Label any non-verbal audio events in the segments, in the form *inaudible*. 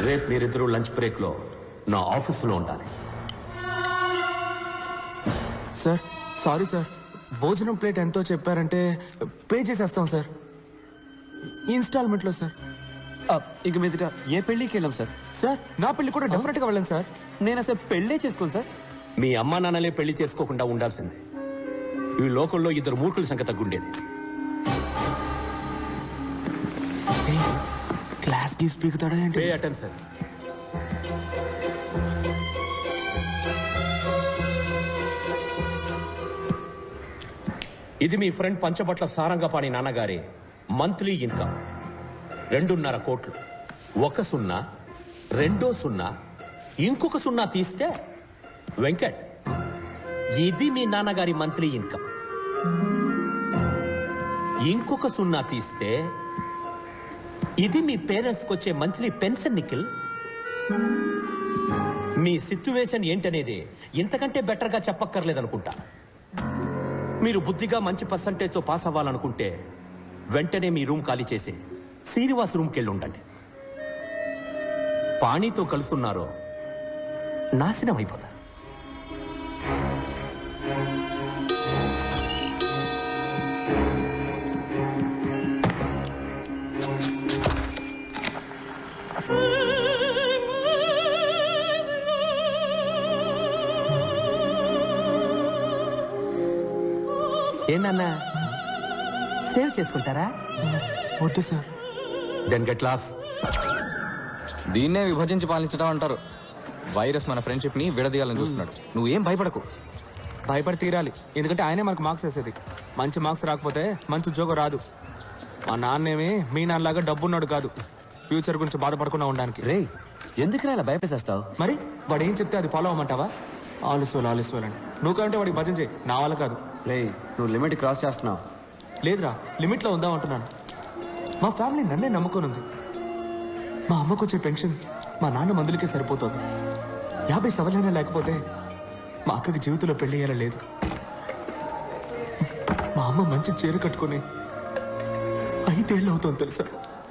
రేపు మీరిద్దరూ లంచ్ బ్రేక్లో నా ఆఫీసులో ఉండాలి. Sir sorry sir. భోజనం ప్లేట్ ఎంతో చెప్పారంటే పే చేసేస్తాం సార్. ఇన్స్టాల్మెంట్లో సార్. ఇక మీదట ఏ పెళ్ళికి వెళ్ళాం సార్? సార్ నా పెళ్ళి కూడా డెఫినెట్గా వెళ్ళండి సార్. నేను అసలు పెళ్ళే చేసుకోను సార్. మీ అమ్మా నాన్నలే పెళ్ళి చేసుకోకుండా ఉండాల్సిందే. ఈ లోకంలో ఇద్దరు మూర్ఖుల సంఖ్య తగ్గుండేది. క్లాస్కి స్పీకుతాడా ఏంటి పే సార్. ఇది మీ ఫ్రెండ్ పంచబట్ల సారంగపాణి నాన్నగారి మంత్లీ ఇన్కమ్. రెండున్నర కోట్లు. ఒక సున్నా రెండో సున్నా ఇంకొక సున్నా తీస్తే వెంకట్ ఇది మీ నాన్నగారి మంత్లీ ఇన్కమ్. ఇంకొక సున్నా తీస్తే ఇది మీ పేరెంట్స్కి వచ్చే మంత్లీ పెన్షన్ నిఖిల్. మీ సిచ్యువేషన్ ఏంటనేది ఇంతకంటే బెటర్గా చెప్పక్కర్లేదనుకుంటా. మీరు బుద్ధిగా మంచి పర్సంటేజ్తో పాస్ అవ్వాలనుకుంటే వెంటనే మీ రూమ్ ఖాళీ చేసి శ్రీనివాస్ రూమ్కి వెళ్ళి ఉండండి పాణితో కలుసున్నారో నాశనం అయిపోతారు. ఏందన్నా సేవ్ చేసుకుంటారా? వద్దు సార్. దెన్ గెట్ లాస్ దీన్నే విభజించి పాలించడం అంటారు. వైరస్ మన ఫ్రెండ్షిప్ని విడదీయాలని చూస్తున్నాడు. నువ్వేం భయపడకు. భయపడి తీరాలి. ఎందుకంటే ఆయనే మనకు మార్క్స్ వేసేది. మంచి మార్క్స్ రాకపోతే మంచి ఉద్యోగం రాదు. మా నాన్నేమి మీ నాన్నలాగా డబ్బున్నాడు కాదు. ఫ్యూచర్ గురించి బాధపడకుండా ఉండడానికి. రే ఎందుకు ఇలా భయపేసేస్తావు మరి వాడు ఏం చెప్తే అది ఫాలో అవ్వమంటావా? ఆలస్వాలు ఆలస్వాలు అని. నువ్వు కంటే వాడికి భజన చేయి. నా వల్ల కాదు. రే నువ్వు లిమిట్ క్రాస్ చేస్తున్నావు. లేదురా లిమిట్లో ఉందాం అంటున్నాను. మా ఫ్యామిలీ నన్నే నమ్ముకొని ఉంది మా అమ్మకు వచ్చే పెన్షన్ మా నాన్న మందులకే సరిపోతుంది. యాభై సవలైనా లేకపోతే మా అక్కకి జీవితంలో పెళ్ళి అయ్యేలా లేదు. మా అమ్మ మంచి చీర కట్టుకొని ఐదేళ్ళు అవుతుంది తెలుసా?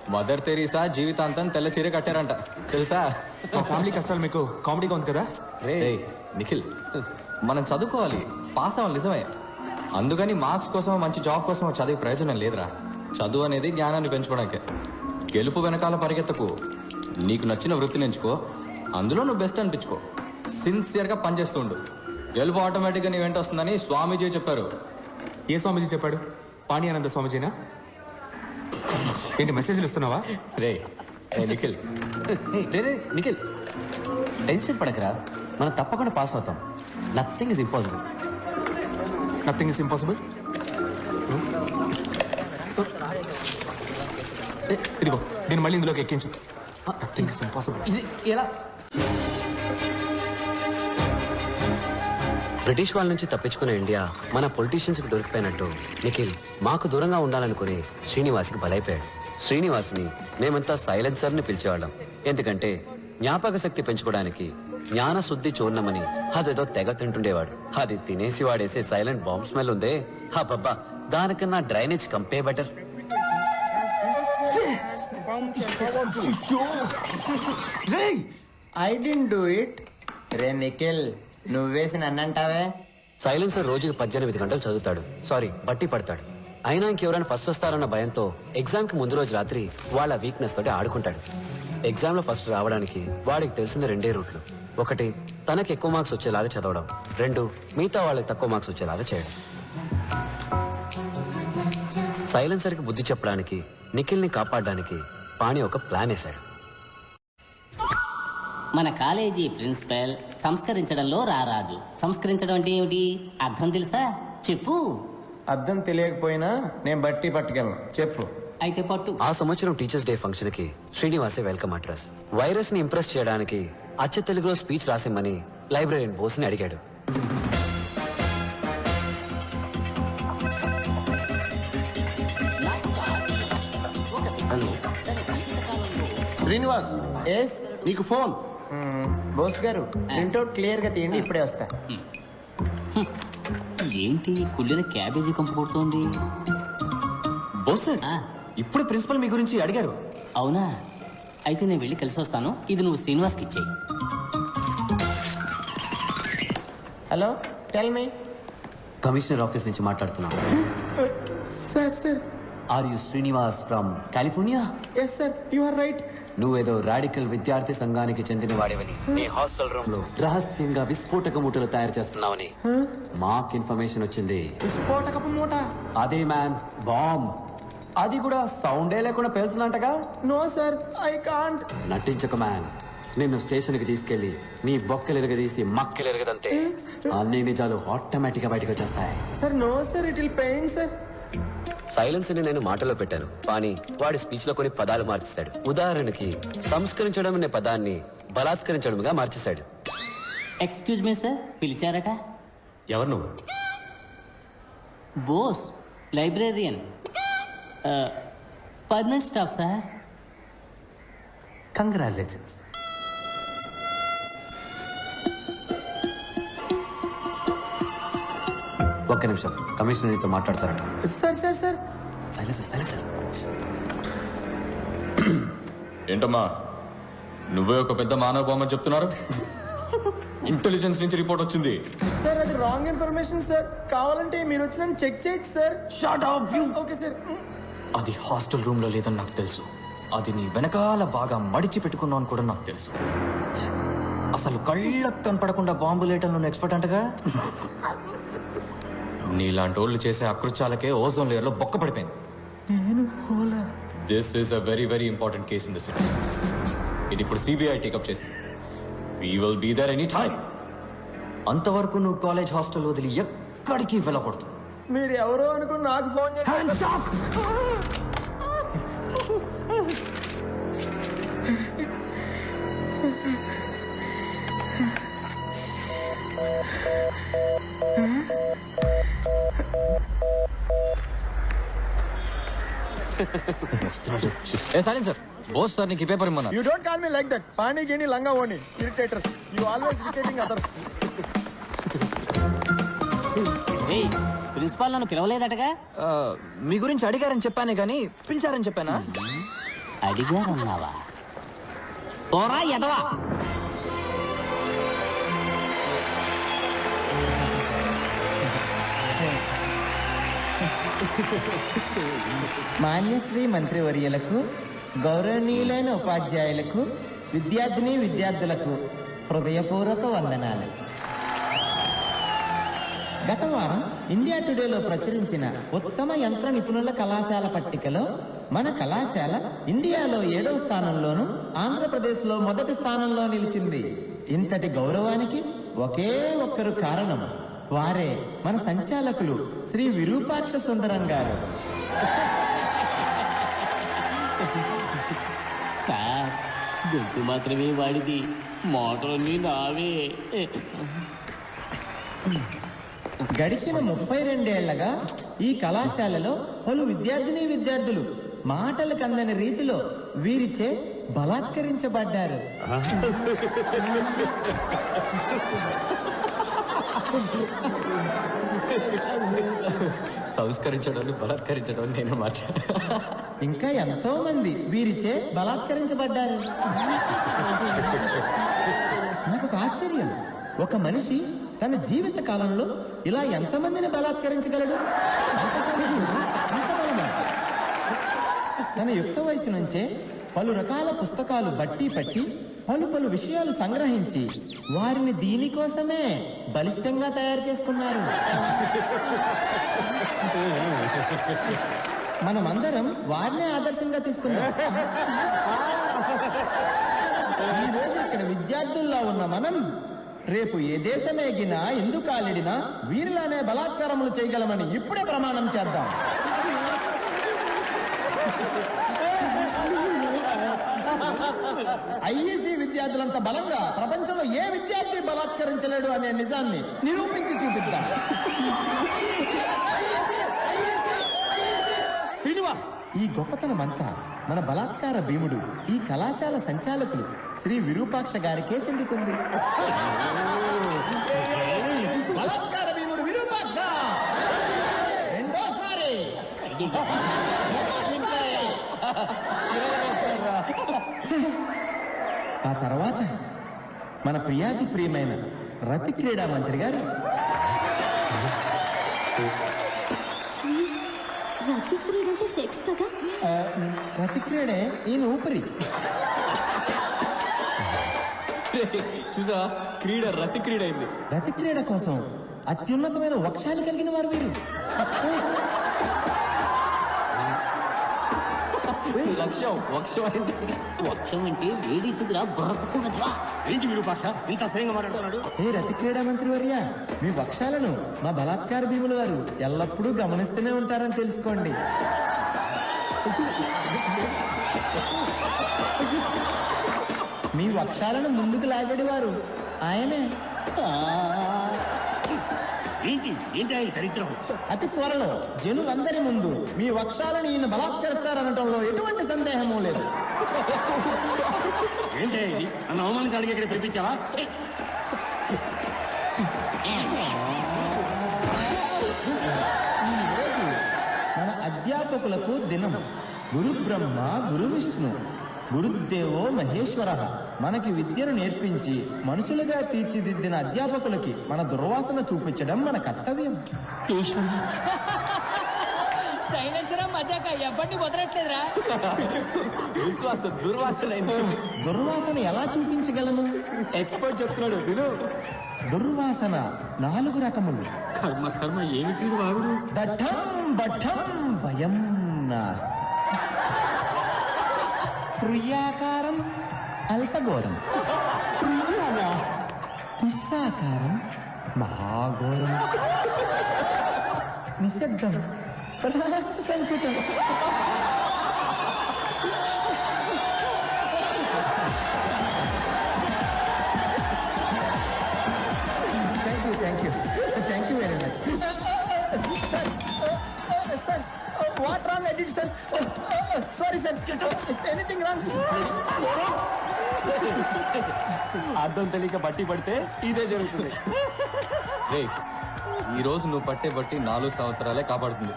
మదర్ తెరీసా జీవితాంతం తెల్ల చీర కట్టారంట. తెలుసా? మా ఫ్యామిలీ కష్టాలు మీకు కామెడీగా ఉంది కదా? రే నిఖిల్ మనం చదువుకోవాలి. పాస్ అవ్వాలి నిజమే. అందుకని మార్క్స్ కోసం మంచి జాబ్ కోసం చదివే ప్రయోజనం లేదురా. చదువు అనేది జ్ఞానాన్ని పెంచుకోవడానికే. గెలుపు వెనకాల పరిగెత్తకు. నీకు నచ్చిన వృత్తిని ఎంచుకో. అందులో నువ్వు బెస్ట్ అనిపించుకో. సిన్సియర్గా పనిచేస్తూ ఉండు. గెలుపు ఆటోమేటిక్గా నీ వెంట వస్తుందని స్వామీజీ చెప్పారు. ఏ స్వామీజీ చెప్పాడు? పాణి ఆనంద స్వామీజీనా? ఏంటి మెసేజ్లు ఇస్తున్నావా? రే రే నిఖిల్. రే రే నిఖిల్. టెన్షన్ పడకరా. మనం తప్పకుండా పాస్ అవుతాం. Nothing is impossible nothing is impossible ఇదిగో దీన్ని మళ్ళీ ఇందులోకి ఎక్కించు. నథింగ్ ఇస్ ఇంపాసిబుల్ ఇది ఎలా? బ్రిటిష్ వాళ్ళ నుంచి తప్పించుకున్న ఇండియా మన పొలిటీషియన్స్కి దొరికిపోయినట్టు. నిఖిల్ మాకు దూరంగా ఉండాలనుకుని శ్రీనివాస్కి బలైపోయాడు. శ్రీనివాస్ని మేమంతా సైలెన్సర్ని పిలిచేవాళ్ళం. ఎందుకంటే జ్ఞాపక శక్తి పెంచుకోవడానికి జ్ఞాన శుద్ధి చూర్ణమని. అదేదో తెగ తింటుండేవాడు. అది తినేసి వాడేసే సైలెంట్ బాంబ్ స్మెల్ ఉందే. హబ్బబ్బా దానికన్నా drainage కంపే better. I didn't do it. రే నిఖిల్ నువ్వేసి నన్నంటావే? సైలెన్సర్ రోజుకి పద్దెనిమిది గంటలు చదువుతాడు. సారీ బట్టి పడతాడు. అయినా ఇంకెవరైనా ఫస్ట్ వస్తారన్న భయంతో ఎగ్జామ్కి ముందు రోజు రాత్రి వాళ్ళ వీక్నెస్ తోటి ఆడుకుంటాడు. ఎగ్జామ్లో ఫస్ట్ రావడానికి వాడికి తెలిసిన రెండే రూట్లు. ఒకటి తనకి ఎక్కువ మార్క్స్ వచ్చేలాగా చదవడం. రెండు మిగతా వాళ్ళకి తక్కువ మార్క్స్ వచ్చేలాగా చేయడం. సైలెన్సర్కి బుద్ధి చెప్పడానికి నిఖిల్ని కాపాడడానికి పాణి ఒక ప్లాన్ వేశాడు. మన కాలేజీ ప్రిన్సిపల్ సంస్కరించడంలో రారాజు సంస్కరించడం అంటే ఏమిటి? అర్థం తెలుసా? చెప్పు. అర్థం తెలియకపోయినా నేను బట్టి పట్టుకెళ్ళను. చెప్పు. అయితే పట్టు. ఆ సంవత్సరం టీచర్స్ డే ఫంక్షన్కి శ్రీనివాసే వెల్కమ్ అడ్రస్. వైరస్ని ఇంప్రెస్ చేయడానికి అచ్చ తెలుగులో స్పీచ్ రాసిమ్మని లైబ్రరీన్ బోస్ని అడిగాడు. హలో. శ్రీనివాస్ ఎస్ నీకు ఫోన్. బోస్ గారు ప్రింట్అవుట్ క్లియర్గా తీయండి ఇప్పుడే వస్తా. ఏంటి కుళ్ళిన క్యాబేజీ కంపు కొడుతోంది? బోస్ ఆ, ఇప్పుడు ప్రిన్సిపల్ మీ గురించి అడిగారు. అవునా? అయితే నేను వెళ్ళి కలిసి వస్తాను. ఇది నువ్వు శ్రీనివాస్కి ఇచ్చేయి. Hello tell me commissioner office నుంచి మాట్లాడుతున్నాను. Sir sir are you Srinivas from California yes sir you are right నువ్వేదో రాడికల్ విద్యార్థి సంఘానికి చెందిన వాడివని నీ హాస్టల్ రూమ్లో రహస్యంగా విస్ఫోటక మూటలు తయారు చేస్తున్నావని. మాకు ఇన్ఫర్మేషన్ వచ్చింది. స్ఫోటకపు మూట. అదే మ్యాన్ బాంబ్. అది కూడా సౌండే లేకుండా పేలుతుందంటగా? నో సార్ ఐ కాంట్ నటించక మ్యాన్ నిన్ను స్టేషన్కి తీసుకెళ్ళి నీ బొక్కలు ఎరగదీసి మక్కలు ఎరగదంతే. అన్ని నిజాలు ఆటోమేటిక్గా బయటకు వచ్చేస్తాయి. Sir no sir it will pain sir సైలెన్స్ని నేను మాటలో పెట్టాను కానీ వాడి స్పీచ్లో కొన్ని పదాలు మార్చేశాడు. ఉదాహరణకి సంస్కరించడం అనే పదాన్ని బలాత్కరించడంగా మార్చేశాడు. ఎక్స్క్యూజ్ మీ సార్ పిలిచారట? ఎవరు నువ్వు? Bose librarian permanent staff sir. Congratulations ఒక్క నిమిషం. కమిషనర్ నీతో మాట్లాడతారట. Sir sir sir. Silence silence ఏంటమ్మా? నువ్వే ఒక పెద్ద మానవ బొమ్మ చెప్తున్నారు? ఇంటెలిజెన్స్ నుంచి రిపోర్ట్ వచ్చింది. సార్ అది రాంగ్ ఇన్ఫర్మేషన్ సార్. కావాలంటే మీరు వచ్చి నన్ను చెక్ చేయొచ్చు సార్. Okay sir. అది హాస్టల్ రూమ్లో లేదని నాకు తెలుసు. అది నీ వెనకాల బాగా మడిచి పెట్టుకున్నావు అని కూడా నాకు తెలుసు. అసలు కళ్ళకు కనపడకుండా బాంబు లేటంలో ఎక్స్పర్ట్ అంటగా? నీలాంటి వాళ్ళు చేసే అకృత్యాలకే ఓజోన్ లేయర్లో బొక్క పడిపోయింది. This is a very very important case in the city ఇది ఇప్పుడు సిబిఐ టేకప్ చేసింది. We will be there any time అంతవరకు నువ్వు కాలేజ్ హాస్టల్ వదిలి ఎక్కడికి వెళ్ళకూడదు. మీరు ఎవరో అనుకుని నాకు ఫోన్ ఏ సైలెన్స్ సార్. బోస్ సార్ నీకు ఈ paper ఇమ్మన్నారు. You don't call me like that pani గిని లంగా ఓని irritators you always irritating others principal నన్ను పిలవలేదటగా? ఆ, మీ గురించి అడిగారని చెప్పానే గానీ పిలిచారని చెప్పానా? అడిగారన్నావా? పోరా ఎదవా. మాన్యశ్రీ మంత్రివర్యులకు గౌరవనీయులైన ఉపాధ్యాయులకు విద్యార్థిని విద్యార్థులకు హృదయపూర్వక వందనాలు. గత వారం ఇండియా టుడేలో ప్రచురించిన ఉత్తమ యంత్ర నిపుణుల కళాశాల పట్టికలో మన కళాశాల ఇండియాలో ఏడవ స్థానంలోను ఆంధ్రప్రదేశ్లో మొదటి స్థానంలో నిలిచింది. ఇంతటి గౌరవానికి ఒకే ఒక్కరు కారణం వారే మన సంచాలకులు శ్రీ విరూపాక్ష సుందరం గారు. సార్ గొంతు మాత్రమే వాడిది. మోటార్ని నావే గడిచిన ముప్పై రెండేళ్ళగా ఈ కళాశాలలో పలు విద్యార్థిని విద్యార్థులు మాటలు కందని రీతిలో వీరిచే బలాత్కరించబడ్డారు. సంస్కరించడం బలాత్కరించడం నేను మార్చా ఇంకా ఎంతో మంది వీరిచే బలాత్కరించబడ్డారు. నాకు ఒక ఆశ్చర్యం. ఒక మనిషి తన జీవిత కాలంలో ఇలా ఎంతమందిని బలాత్కరించగలడు? అంత బలమా? తన యుక్త వయసు నుంచే పలు రకాల పుస్తకాలు బట్టి పట్టి పలు పలు విషయాలు సంగ్రహించి వారిని దీనికోసమే బలిష్టంగా తయారు చేసుకున్నారు. మనమందరం వారినే ఆదర్శంగా తీసుకుందాం. ఈరోజు ఇక్కడ విద్యార్థుల్లో ఉన్న మనం రేపు ఏ దేశమేగినా ఎందుకు కాలిడినా వీరిలానే బలాత్కారములు చేయగలమని ఇప్పుడే ప్రమాణం చేద్దాం. ఐఈసీ విద్యార్థులంత బలంగా ప్రపంచంలో ఏ విద్యార్థి బలాత్కరించలేడు అనే నిజాన్ని నిరూపించి చూపిద్దాం శ్రీనివాస్ ఈ గొప్పతనం అంతా మన బలాత్కార భీముడు ఈ కళాశాల సంచాలకులు శ్రీ విరూపాక్ష గారికే చెందుతుంది. బలాత్కార భీముడు విరూపాక్ష! రెండోసారి! ఆ తర్వాత మన ప్రియాతి ప్రియమైన రతి క్రీడా మంత్రి గారు. రతి క్రీడ అంటే సెక్స్ కదా? ఆ, రతి క్రీడే ఈయన ఊపిరి. చూసా క్రీడ రతి క్రీడ అయింది. రతి క్రీడ కోసం అత్యున్నతమైన వక్షాలు కలిగిన వారు వీరు. *laughs* లక్ష్యం వక్షం అయింది వక్షం అంటే బ్రతకూడదురా ఏంటి వీడు భాష ఇంత అసహ్యంగా మాట్లాడుతున్నాడు ఏ రతి క్రీడా మంత్రి వర్య మీ వక్షాలను మా బలాత్కార భీముల వారు ఎల్లప్పుడూ గమనిస్తూనే ఉంటారని తెలుసుకోండి. మీ వక్షాలను ముందుకు లాగేవారు ఆయనే. ఏంటి? ఏంటి ఈ దరిద్రం? అతి త్వరలో జనులందరి ముందు మీ వక్షాలను ఈయన బలాత్కరిస్తారనటంలో ఎటువంటి సందేహమూ లేదు. ఏంటి ఇది? నన్ను అవమానించడానికి ఇక్కడ పిలిపించావా? మన అధ్యాపకులకు దినం. గురు బ్రహ్మ గురు విష్ణు. గురుదేవో మహేశ్వర మనకి విద్యను నేర్పించి మనుషులుగా తీర్చిదిద్దిన అధ్యాపకులకి మన దుర్వాసన చూపించడం మన కర్తవ్యం. *laughs* సైలెన్సరా మజాక ఎవ్వడిని వదలట్లేదురా. విశ్వాసం దుర్వాసన దుర్వాసన ఎలా చూపించగలము ఎక్స్పర్ట్ చెప్తున్నాడు విను. దుర్వాసన నాలుగు రకములు. కర్మ కర్మ ఏమిటి దఠం బఠం భయం నాస్తి. ప్రియాకారం అల్పఘోరం. దుస్సాకారం మహాఘోరం. నిశ్శబ్దం. సంకుటం. Thank you thank you thank you very much sir sir what wrong I did sir sorry sir anything wrong అర్థం తెలియక బట్టి పడితే ఇదే జరుగుతుంది. ఈ రోజు నువ్వు పట్టే బట్టి నాలుగు సంవత్సరాలే కాపాడుతుంది.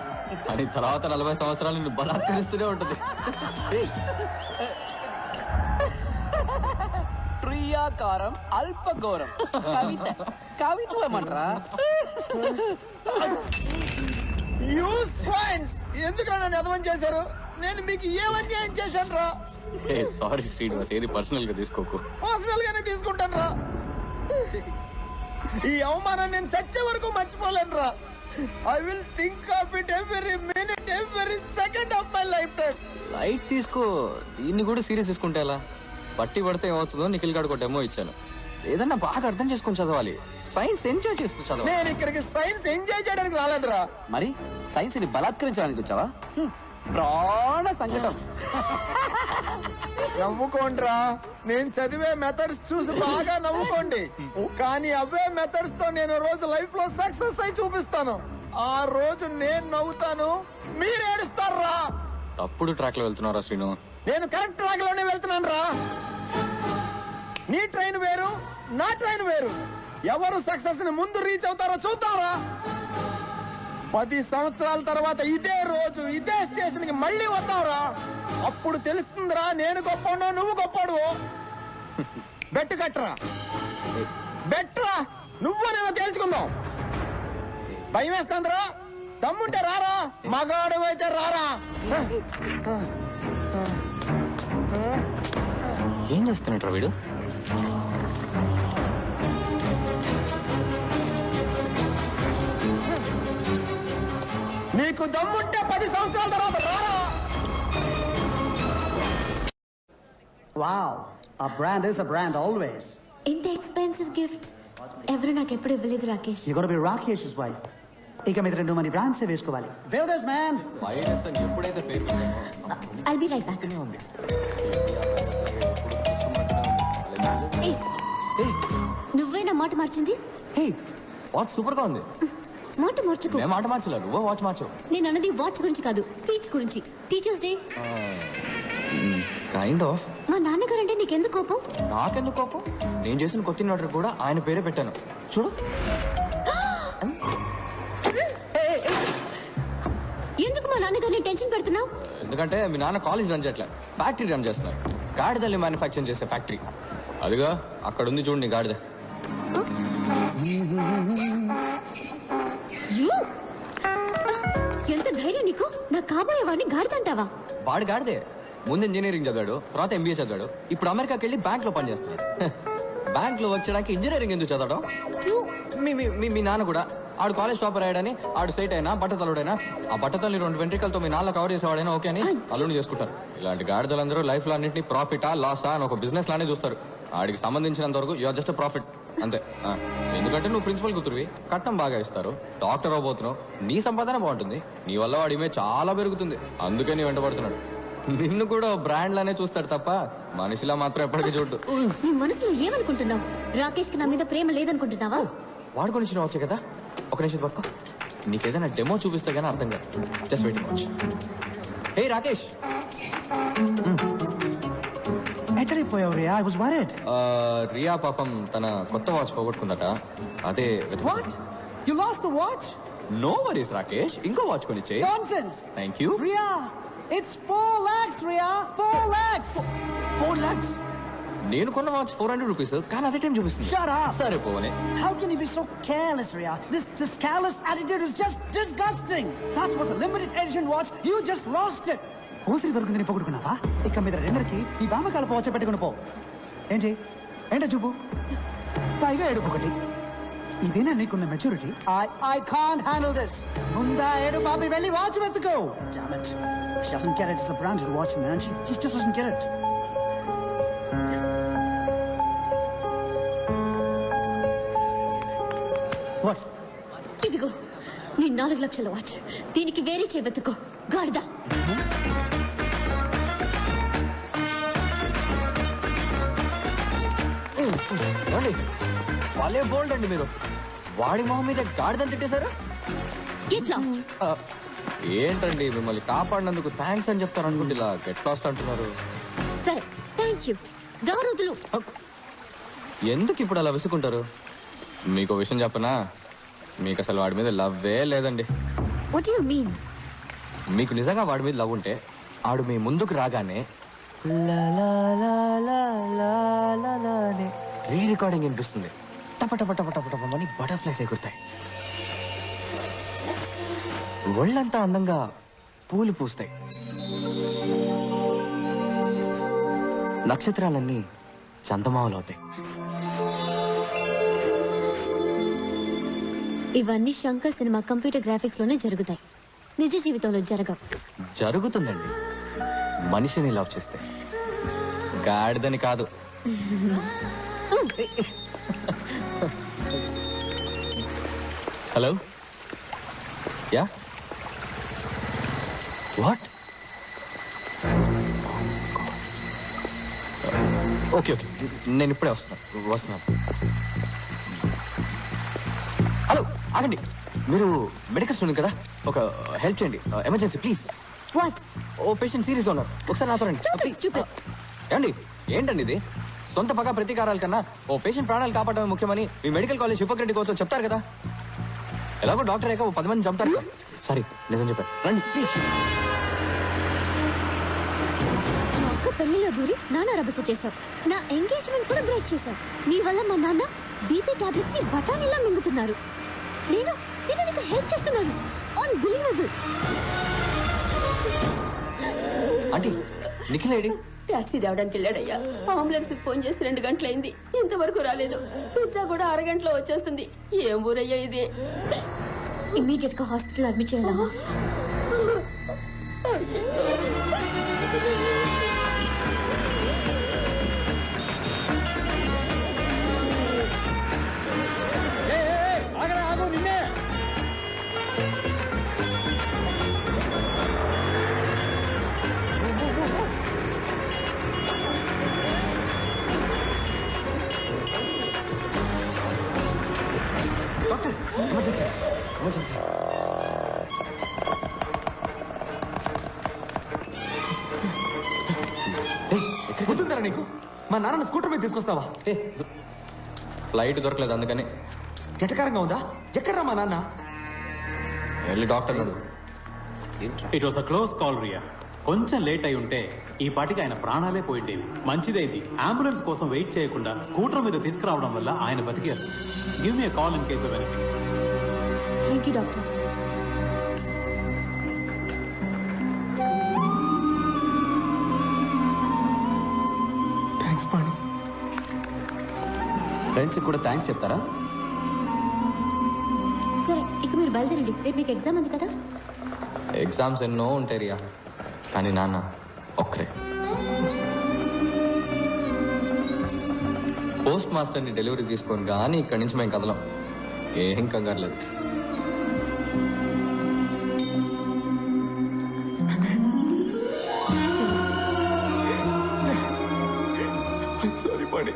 అని తర్వాత నలభై సంవత్సరాలు నిన్ను బలాత్కరిస్తూనే ఉంటుంది. ప్రియాకారం అల్పఘోరం కవిత కవిత్వం ఏమంటారా యూ స్వైన్స్ ఎందుకు నన్ను చేశారు? నేను మీకు ఏం అన్యాయం చేశాను రా? ఏ సారీ శ్రీనివాస్. ఏది పర్సనల్గా తీసుకోకు. పర్సనల్ గానే తీసుకుంటాను రా. ఈ అవమానం నేను చచ్చే వరకు మర్చిపోలేను రా. I will think of it every minute every second of my life time light తీసుకో. దీన్ని కూడా సీరియస్ తీసుకుంటే ఎలా? పట్టి పడితే ఏమవుతుందో నిఖిల్ గాడు ఒక డెమో ఇచ్చాను. ఏదన్నా బాగా అర్థం చేసుకొని చదవాలి. సైన్స్ ఎంజాయ్ చేస్తూ చదవాలి నేను ఇక్కడికి సైన్స్ ఎంజాయ్ చేయడానికి రాలేదురా. మరి సైన్స్ని బలాత్కరించడానికి వచ్చావా? హ్మ్. ప్రాణ సంకటం. నవ్వుకోండిరా. నేను చదివే మెథడ్స్ చూసి బాగా నవ్వుకోండి. కానీ అవే మెథడ్స్తో నేను రోజు లైఫ్లో సక్సెస్ అయి చూపిస్తాను. ఆ రోజు నేను నవ్వుతాను మీరు ఏడుస్తారా తప్పుడు ట్రాక్లో వెళ్తున్నారా శ్రీను. నేను కరెక్ట్ ట్రాక్లోనే వెళ్తున్నాను రా నీ ట్రైన్ వేరు నా ట్రైన్ వేరు. ఎవరు సక్సెస్ని ముందు రీచ్ అవుతారో చూద్దారా. పది సంవత్సరాల తర్వాత ఇదే రోజు ఇదే స్టేషన్కి మళ్ళీ వద్దాంరా. అప్పుడు తెలుస్తుందిరా నేను గొప్పనో నువ్వు గొప్పడు బెట్టు కట్టరా. బెట్రా నువ్వు నేను తేల్చుకుందాం. భయం వేస్తాందిరా. దమ్ముంటే రారా. మగాడు అయితే రారా. ఏం చేస్తున్నట్రా వీడు? నీకు దమ్ముంటే పది సంవత్సరాల తర్వాత రారా. Wow, a brand is a brand always. ఇంత ఎక్స్పెన్సివ్ గిఫ్ట్ ఎవరు నాకు ఎప్పుడు ఇవ్వలేదు Rakesh. You gotta be Rakesh's wife. ఇక మీద రెండు మంది బ్రాండ్స్ వేసుకోవాలి. బిల్డర్స్ మ్యాన్ వైరస్ అని ఎప్పుడైతే ఐ బి రైట్ బ్యాక్ ఉంది నువ్వే నా మాట మార్చింది? హే వాచ్ సూపర్గా ఉంది మాట మార్చుకో. నేను మాట మార్చలేదు నువ్వు వాచ్ మార్చు. నేను అన్నది వాచ్ గురించి కాదు స్పీచ్ గురించి. Teachers day. కైండ్ ఆఫ్ మా నాన్నగారంటే నీకెందుకు కోపం? నాకెందుకు కోపం? నేను చేసిన కొత్త ఆర్డర్ కూడా ఆయన పేరే పెట్టాను. చూడు. ఎందుకు మా నాన్నగారిని టెన్షన్ పెడుతున్నావు? ఎందుకంటే మీ నాన్న కాలేజ్ రన్ చేయట్లే. ఫ్యాక్టరీ రన్ చేస్తున్నారు గాడిదల్ని మ్యానుఫ్యాక్చర్ చేసే ఫ్యాక్టరీ అదిగా అక్కడ ఉంది చూడండి గాడిద. ఎంత ధైర్యం నీకు? నా కాబోయే వాడిని గాడిదంటావా? వాడు గాడిదే. ముందు ఇంజనీరింగ్ చదివాడు తర్వాత ఎంబీఏ చదివాడు. ఇప్పుడు అమెరికాకి వెళ్ళి బ్యాంక్లో పనిచేస్తున్నాడు. *laughs* బ్యాంక్లో వచ్చడానికి ఇంజనీరింగ్ ఎందుకు చదవడం? మీ మీ- మీ మీ నాన్న కూడా. ఆడు కాలేజ్ టాపర్ అయ్యాడని ఆడు సైట్ అయినా బట్టతలుడైనా ఆ బట్టతల్ని రెండు వెంట్రికలతో మీ నాన్న కవర్ చేసేవాడైనా ఓకే అని అల్లుని చేసుకుంటారు. ఇలాంటి గాడిదలందరూ లైఫ్లో అన్నింటినీ ప్రాఫిటా లాసా అని ఒక బిజినెస్ లానే చూస్తారు. ఆడికి సంబంధించినంత వరకు యువర్ జస్ట్ ప్రాఫిట్ అంతే ఆ. ఎందుకంటే నువ్వు ప్రిన్సిపల్ కూతురువి. కట్నం బాగా ఇస్తారు. డాక్టర్ అవబోతున్నావు. నీ సంపాదన బాగుంటుంది. నీ వల్ల వాడి ఇమేజ్ చాలా పెరుగుతుంది. అందుకే నీ వెంటబడుతున్నాడు నిన్ను కూడా బ్రాండ్ లానే చూస్తాడు తప్ప మనిషిలా మాత్రం ఎప్పటికీ చూడు నీ మనసులో ఏమనుకుంటున్నావు? రాకేష్కి నా మీద ప్రేమ లేదనుకుంటున్నావా? వాడుకొని ఇచ్చిన వచ్చే కదా? ఒక నిమిషం పక్క నీకేదైనా డెమో చూపిస్తే గానీ అర్థం కాదు. Just waiting watch hey Rakesh. ఎక్కడికి Ria I was worried Ria పాపం తన కొత్త వాచ్ పోగొట్టుకుందట అదే what you lost the watch no worries Rakesh ఇంకో వాచ్ కొని చేయి nonsense thank you Ria it's 4 lakhs Ria 4 lakhs four lakhs నేను కొన్న వాచ్ ఫోర్ హండ్రెడ్ రూపీస్ కానీ అదే టైం చూపిస్తుంది. సరే పోవనే How can you be so careless, Ria? This this careless attitude is just disgusting. That was a limited edition watch. You just lost it. ఓసిరి దొరికింది పొగుడుకున్నావా ఇక మీద రెండరికి ఈ బామకాల పోవచ్చు పెట్టుకుని పో ఏంటి ఏంటో చూపు పైగా ఏడుపు ఒకటి ఇదేనా నీకున్న maturity I I can't handle this ముందా ఏడు బాబి వెళ్ళి వాచ్ వెతుకో Damn it. She doesn't get it. It's a branded watch, man. She, she just doesn't get it. What? ఇదిగో నీ నాలుగు లక్షల వాచ్ దీనికి వేరే చేయబెత్తుకో గాడిదా వాళ్ళే బోల్డ్ అండి మీరు. వాడి మొహం మీద గాడిదని తిట్టేశారు? గెట్ లాస్ట్ ఆ, ఏంటండి మిమ్మల్ని కాపాడినందుకు థ్యాంక్స్ అని చెప్తారు అనుకుంటే ఇలా గెట్ లాస్ట్ అంటున్నారు? సరే థ్యాంక్ యూ దారుదులు ఎందుకు ఇప్పుడు అలా విసుకుంటారు? మీకు ఓ విషయం చెప్పనా? మీకు అసలు వాడి మీద లవ్వే లేదండి. వాట్ యు మీన్ మీకు నిజంగా వాడి మీద లవ్ ఉంటే ఆడు మీ ముందుకు రాగానే రీ రికార్డింగ్ వినిపిస్తుంది. టప టప టప టప టప అని బటర్ఫ్లైస్ ఎగురుతాయి ఒళ్ళంతా అందంగా పూలు పూస్తాయి. నక్షత్రాలన్నీ చందమామలు అవుతాయి ఇవన్నీ శంకర్ సినిమా కంప్యూటర్ గ్రాఫిక్స్లోనే జరుగుతాయి. నిజ జీవితంలో జరగవు. జరుగుతుందండి. మనిషిని లవ్ చేస్తే గాడిదని కాదు. Hello? Yeah? What? Okay okay. నేను ఇప్పుడే వస్తున్నాను వస్తున్నాను. హలో ఆగండి. మీరు మెడికల్ స్టూడెంట్ కదా? ఒక హెల్ప్ చేయండి. Emergency please. వాట్ ఓ పేషెంట్ సీరియస్ ఉన్నారు ఒకసారి నాతో రండి. Stupid, Please. stupid. ఏమండి? ఏంటండి ఇది? సొంత పగ ప్రతీకారాల కన్నా ఓ పేషెంట్ ప్రాణాలు కాపాడమే ముఖ్యమని మీ మెడికల్ కాలేజ్ హిపోక్రటిక్ అవుతో చెప్తారు కదా? ఎలాగో డాక్టర్ అయ్యాక ఓ పది మంది చంపుతారు కదా. సారీ నిజం చెప్పారు రండి ప్లీజ్ మా అక్క పెళ్ళిలో దూరి నాన్న రభస చేశావు. నా ఎంగేజ్మెంట్ కూడా బ్రేక్ చేశావు. నీ వల్ల మా నాన్న బీపీ టాబ్లెట్స్ని బఠానీలా మింగుతున్నారు. నేను నేను నీకు హెల్ప్ చేస్తున్నాను. అన్బిలీవబుల్ ఆంటీ నిఖిల్ ఏడి? టాక్సీ రావడానికి వెళ్ళాడయ్యా. అంబులెన్స్ ఫోన్ చేసి రెండు గంటలైంది. ఇంతవరకు రాలేదు. పిజ్జా కూడా అరగంటలో వచ్చేస్తుంది. ఏం ఊరయ్యా ఇది? ఇమీడియట్గా హాస్పిటల్ అడ్మిట్ చేయాలమ్మా మా నాన్న స్కూటర్ మీద తీసుకొస్తావా? ఫ్లైట్ దొరకలేదు అందుకని. జటకారంగా ఉందా? ఎక్కడ్రా మా నాన్న? వెళ్ళి doctor It was a close call, Ria. కొంచెం లేట్ అయి ఉంటే ఈ పాటికి ఆయన ప్రాణాలే పోయిండేవి. మంచిదైంది. అంబులెన్స్ కోసం వెయిట్ చేయకుండా స్కూటర్ మీద తీసుకురావడం వల్ల ఆయన బతికారు. Give me call in case వెనక్కి థ్యాంక్ యూ డాక్టర్ ఫ్రెండ్స్కి కూడా థ్యాంక్స్ చెప్తారా? సరే ఇక మీరు బయలుదేరండి. రేపు మీకు ఎగ్జామ్ ఉంది కదా? ఎగ్జామ్స్ ఎన్నో ఉంటాయి రియా. కానీ నాన్న ఒక్కరే. పోస్ట్ మాస్టర్ని డెలివరీ తీసుకొని కానీ ఇక్కడి నుంచి మేము కదలం. ఏం కంగారు లేదు. సారీ నేను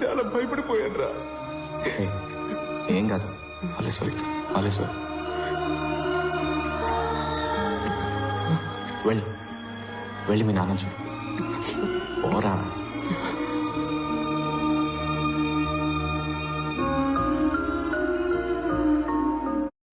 చాలా భయపడిపోయాను రా ఏం కాదు. అలే సారీ అలే సారీ వెళ్ళి వెళ్ళి మీ నాన్న చూడు. పోరా.